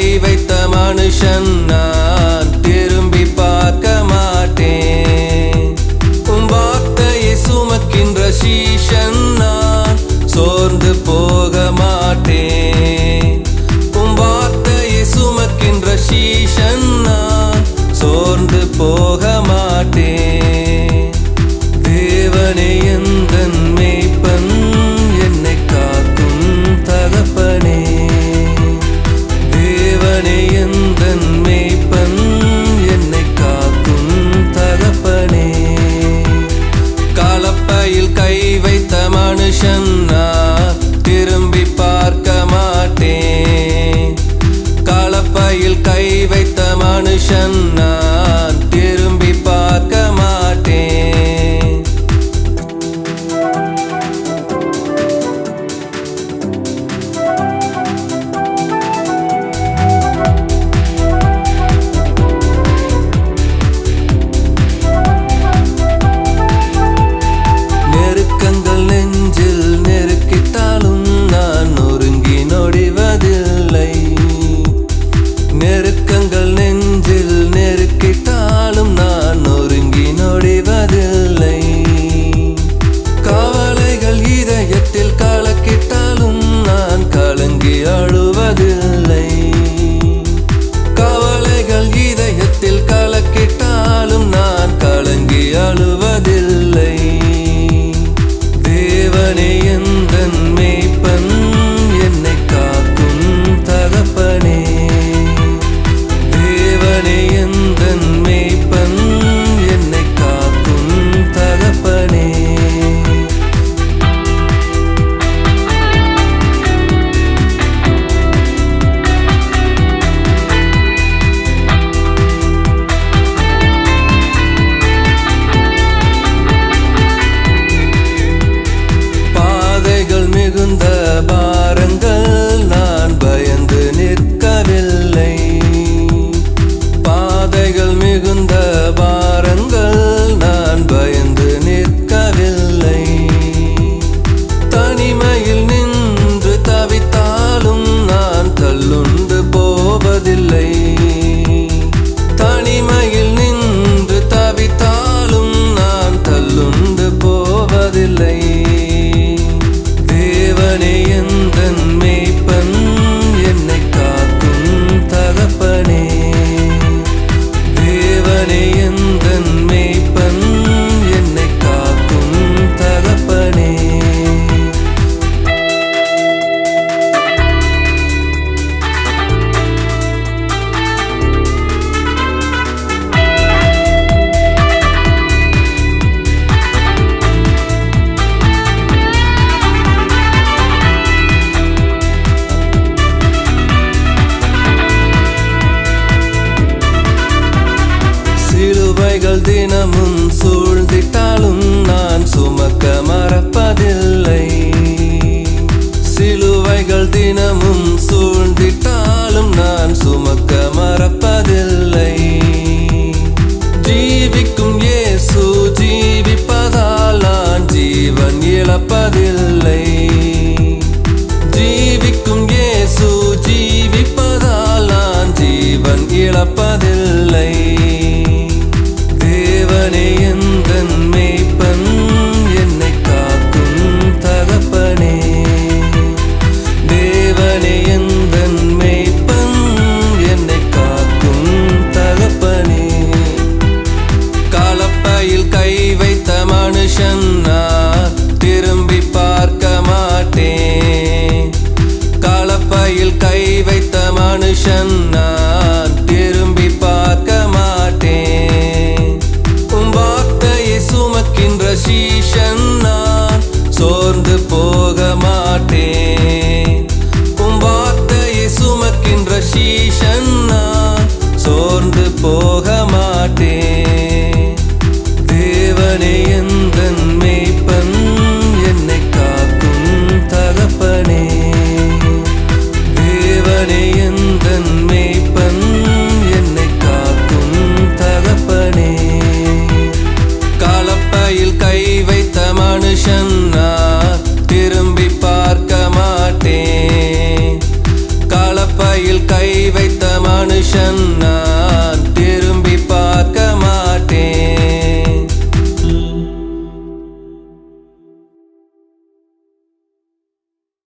வைத்த மனுஷன் நான். நிமிஷம் நான் திரும்பி பார்க்க மாட்டேன். கலப்பையில் கை வைத்த மனுஷன் நான் செய்வதில்லை. கவலைகள் இதயத்தில் கலக்கிட்டாலும் நான் கலங்கி அழுவதில்லை. கவலைகள் இதயத்தில் கலக்கிட்டாலும் நான் கலங்கி அழுவதில்லை. தேவனே என் journey தப்பதில்லை தேவனே எந்த மேய்ப்பன் என்னை காக்கும் தகப்பனே. தேவனே எந்த மேய்ப்பன் என்னை காக்கும் தகப்பனே. கலப்பையில் கை வைத்த மனுஷன் நான் திரும்பி பார்க்க மாட்டேன். கலப்பையில் கை வைத்த மனுஷன் நான் வைத்த மனுஷன் நான்.